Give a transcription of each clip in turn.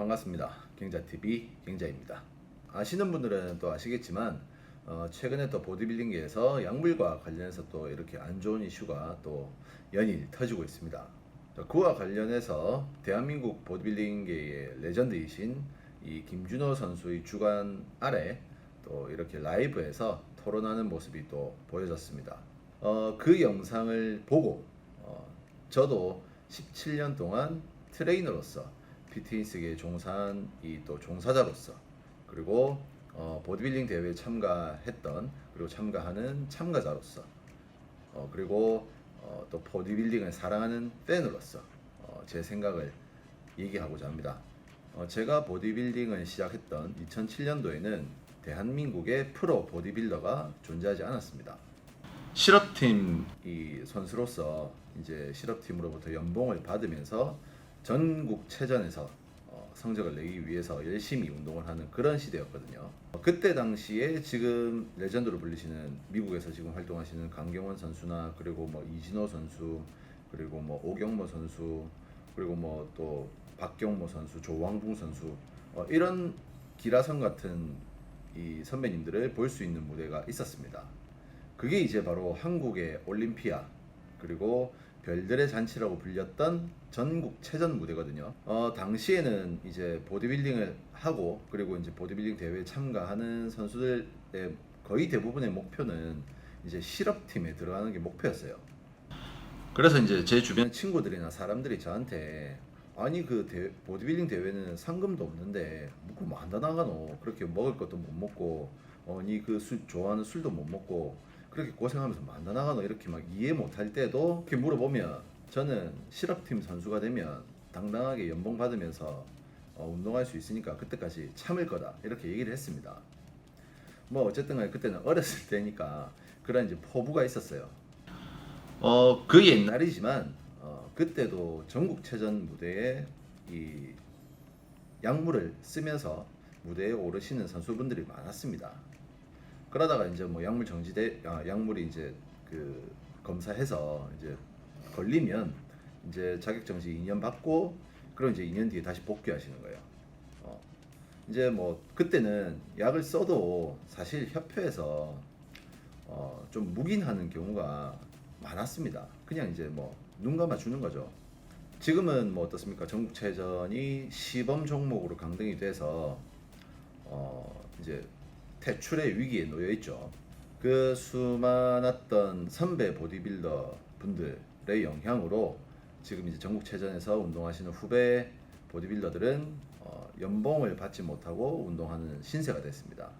반갑습니다. 경자TV 경자입니다. 아시는 분들은 또 아시겠지만 어, 최근에 또 보디빌딩계에서 약물과 관련해서 또 이렇게 안 좋은 이슈가 또 연일 터지고 있습니다. 자, 그와 관련해서 대한민국 보디빌딩계의 레전드이신 이 김준호 선수의 주관 아래 또 이렇게 라이브에서 토론하는 모습이 또 보여졌습니다. 어, 그 영상을 보고 어, 저도 17년 동안 트레이너로서 피트니스계에 종사한 이 또 종사자로서 그리고 어, 보디빌딩 대회에 참가했던 그리고 참가하는 참가자로서 어, 그리고 어, 또 보디빌딩을 사랑하는 팬으로서 어, 제 생각을 얘기하고자 합니다. 어, 제가 보디빌딩을 시작했던 2007년도에는 대한민국의 프로 보디빌더가 존재하지 않았습니다. 실업팀 이 선수로서 이제 실업팀으로부터 연봉을 받으면서 전국 체전에서 어, 성적을 내기 위해서 열심히 운동을 하는 그런 시대였거든요. 어, 그때 당시에 지금 레전드로 불리시는 미국에서 지금 활동하시는 강경원 선수나 그리고 뭐 이진호 선수 그리고 뭐 오경모 선수 그리고 뭐 또 박경모 선수, 조왕붕 선수 어, 이런 기라성 같은 이 선배님들을 볼 수 있는 무대가 있었습니다. 그게 이제 바로 한국의 올림피아 그리고 별들의 잔치라고 불렸던 전국 체전 무대거든요. 어, 당시에는 이제 보디빌딩을 하고 그리고 이제 보디빌딩 대회에 참가하는 선수들의 거의 대부분의 목표는 이제 실업팀에 들어가는 게 목표였어요. 그래서 이제 제 주변 친구들이나 사람들이 저한테 아니 그 대, 보디빌딩 대회는 상금도 없는데 한다 나가노 그렇게 먹을 것도 못 먹고 어니 그 술 좋아하는 술도 못 먹고 그렇게 고생하면서 뭐 한다 나가노 이렇게 막 이해 못할 때도 이렇게 물어보면 저는 실업팀 선수가 되면 당당하게 연봉 받으면서 어, 운동할 수 있으니까 그때까지 참을 거다 이렇게 얘기를 했습니다. 뭐 어쨌든 간에 그때는 어렸을 때니까 그런 이제 포부가 있었어요. 어, 그 옛날이지만 어, 그때도 전국체전 무대에 이 약물을 쓰면서 무대에 오르시는 선수분들이 많았습니다. 그러다가 이제 뭐 약물 정지돼 아, 약물이 이제 그 검사해서 이제 걸리면 이제 자격 정지 2년 받고 그럼 이제 2년 뒤에 다시 복귀하시는 거예요. 어. 이제 뭐 그때는 약을 써도 사실 협회에서 어, 좀 묵인하는 경우가 많았습니다. 그냥 이제 뭐 눈 감아 주는 거죠. 지금은 뭐 어떻습니까? 전국체전이 시범 종목으로 강등이 돼서 어, 이제 퇴출의 위기에 놓여 있죠. 그 수많았던 선배 보디빌더 분들의 영향으로 지금 이제 전국체전에서 운동하시는 후배 보디빌더들은 어, 연봉을 받지 못하고 운동하는 신세가 됐습니다.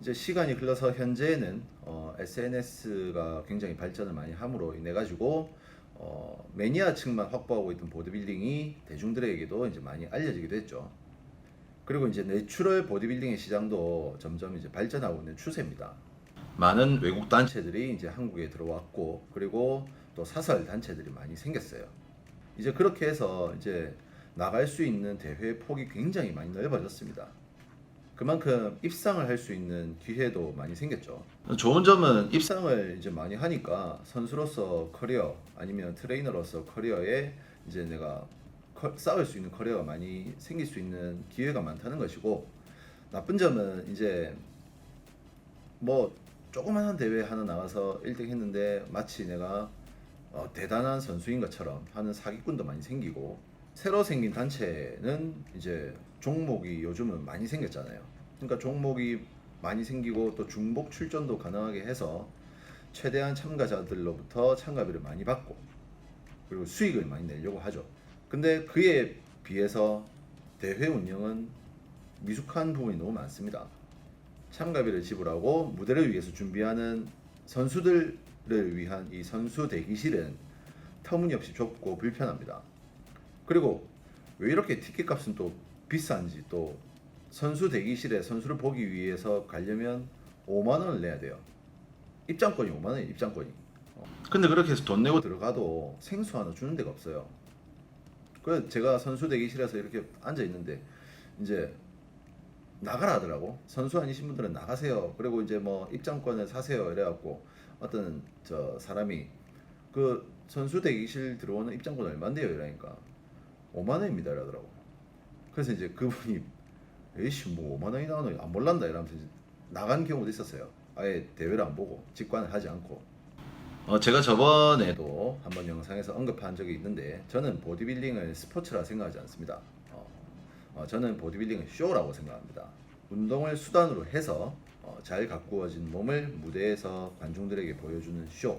이제 시간이 흘러서 현재는 어, SNS가 굉장히 발전을 많이 함으로 인해 가지고 어, 매니아층만 확보하고 있던 보디빌딩이 대중들에게도 이제 많이 알려지기도 했죠. 그리고 이제 내추럴 보디빌딩의 시장도 점점 이제 발전하고 있는 추세입니다. 많은 외국 단체들이 이제 한국에 들어왔고 그리고 또 사설 단체들이 많이 생겼어요. 이제 그렇게 해서 이제 나갈 수 있는 대회 폭이 굉장히 많이 넓어졌습니다. 그만큼 입상을 할 수 있는 기회도 많이 생겼죠. 좋은 점은 입상을 이제 많이 하니까 선수로서 커리어 아니면 트레이너로서 커리어에 이제 내가 커- 쌓을 수 있는 커리어가 많이 생길 수 있는 기회가 많다는 것이고 나쁜 점은 이제 뭐 조그마한 대회 하나 나가서 1등 했는데 마치 내가 어, 대단한 선수인 것처럼 하는 사기꾼도 많이 생기고 새로 생긴 단체는 이제 종목이 요즘은 많이 생겼잖아요. 그러니까 종목이 많이 생기고 또 중복 출전도 가능하게 해서 최대한 참가자들로부터 참가비를 많이 받고 그리고 수익을 많이 내려고 하죠. 근데 그에 비해서 대회 운영은 미숙한 부분이 너무 많습니다. 참가비를 지불하고 무대를 위해서 준비하는 선수들을 위한 이 선수 대기실은 터무니없이 좁고 불편합니다. 그리고 왜 이렇게 티켓 값은 또 비싼지 또 선수 대기실에 선수를 보기 위해서 가려면 5만 원을 내야 돼요. 입장권이 5만 원이에요. 입장권이. 어. 근데 그렇게 해서 돈 내고 들어가도 생수 하나 주는 데가 없어요. 그래서 제가 선수 대기실에서 이렇게 앉아 있는데 이제 나가라 하더라고. 선수 아니신 분들은 나가세요. 그리고 이제 뭐 입장권을 사세요. 이래갖고 어떤 저 사람이 그 선수 대기실 들어오는 입장권 얼마인데요? 이러니까 5만 원입니다. 이러더라고. 그래서 이제 그분이 에이씨 뭐 5만 원이 나오노 안 몰란다 이러면서 나간 경우도 있었어요. 아예 대회를 안 보고 직관을 하지 않고. 어 제가 저번에도 한번 영상에서 언급한 적이 있는데 저는 보디빌딩을 스포츠라 생각하지 않습니다. 어, 어, 저는 보디빌딩은 쇼라고 생각합니다. 운동을 수단으로 해서 어, 잘 가꾸어진 몸을 무대에서 관중들에게 보여주는 쇼.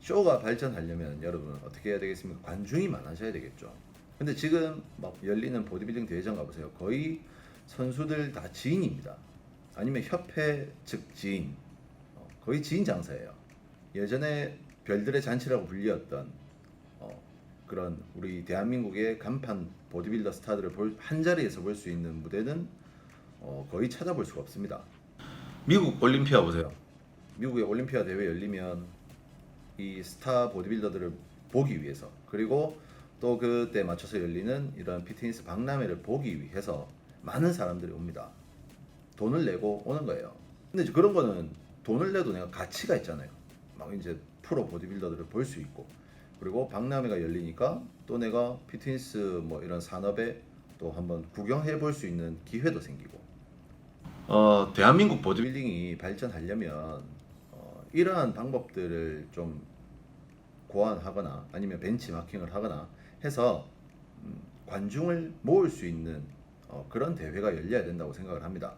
쇼가 발전하려면 여러분 어떻게 해야 되겠습니까? 관중이 많아져야 되겠죠. 근데 지금 막 열리는 보디빌딩 대회장 가보세요. 거의 선수들 다 지인입니다. 아니면 협회 즉 지인. 어, 거의 지인 장사예요. 예전에 별들의 잔치라고 불리었던 어, 그런 우리 대한민국의 간판 보디빌더 스타들을 볼, 한 자리에서 볼 수 있는 무대는 어, 거의 찾아볼 수가 없습니다. 미국 올림피아 보세요. 미국의 올림피아 대회 열리면 이 스타 보디빌더들을 보기 위해서 그리고 또 그때 맞춰서 열리는 이런 피트니스 박람회를 보기 위해서 많은 사람들이 옵니다. 돈을 내고 오는 거예요. 근데 그런 거는 돈을 내도 내가 가치가 있잖아요. 막 이제 프로 보디빌더들을 볼 수 있고 그리고 박람회가 열리니까 또 내가 피트니스 뭐 이런 산업에 또 한번 구경해 볼 수 있는 기회도 생기고 어, 대한민국 보디빌딩이 발전하려면 어, 이러한 방법들을 좀 고안하거나 아니면 벤치마킹을 하거나 해서 음, 관중을 모을 수 있는 어, 그런 대회가 열려야 된다고 생각을 합니다.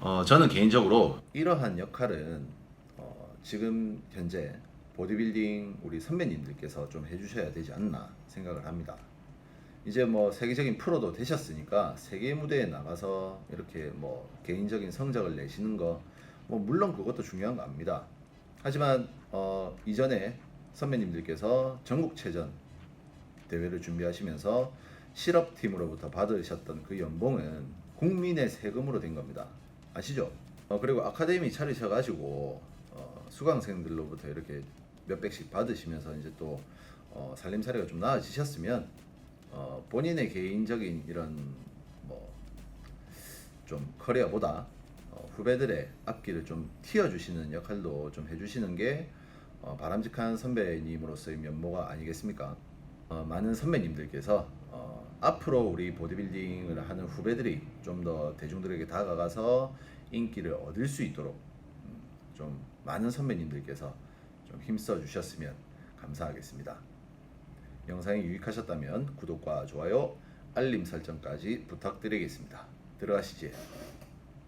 어, 저는 개인적으로 이러한 역할은 어, 지금 현재 보디빌딩 우리 선배님들께서 좀 해주셔야 되지 않나 생각을 합니다. 이제 뭐 세계적인 프로도 되셨으니까 세계 무대에 나가서 이렇게 뭐 개인적인 성적을 내시는 거 뭐 물론 그것도 중요한 거 압니다. 하지만 어 이전에 선배님들께서 전국체전 대회를 준비하시면서 실업팀으로부터 받으셨던 그 연봉은 국민의 세금으로 된 겁니다. 아시죠? 어, 그리고 아카데미 차리셔가지고 어, 수강생들로부터 이렇게 몇 백씩 받으시면서 이제 또 어, 살림살이가 좀 나아지셨으면 어, 본인의 개인적인 이런 뭐 좀 커리어보다 어, 후배들의 앞길을 좀 틔워주시는 역할도 좀 해주시는 게 어, 바람직한 선배님으로서의 면모가 아니겠습니까? 어, 많은 선배님들께서 어, 앞으로 우리 보디빌딩을 하는 후배들이 좀 더 대중들에게 다가가서 인기를 얻을 수 있도록 음, 좀 많은 선배님들께서 좀 힘써 주셨으면 감사하겠습니다. 영상이 유익하셨다면 구독과 좋아요, 알림 설정까지 부탁드리겠습니다. 들어가시지.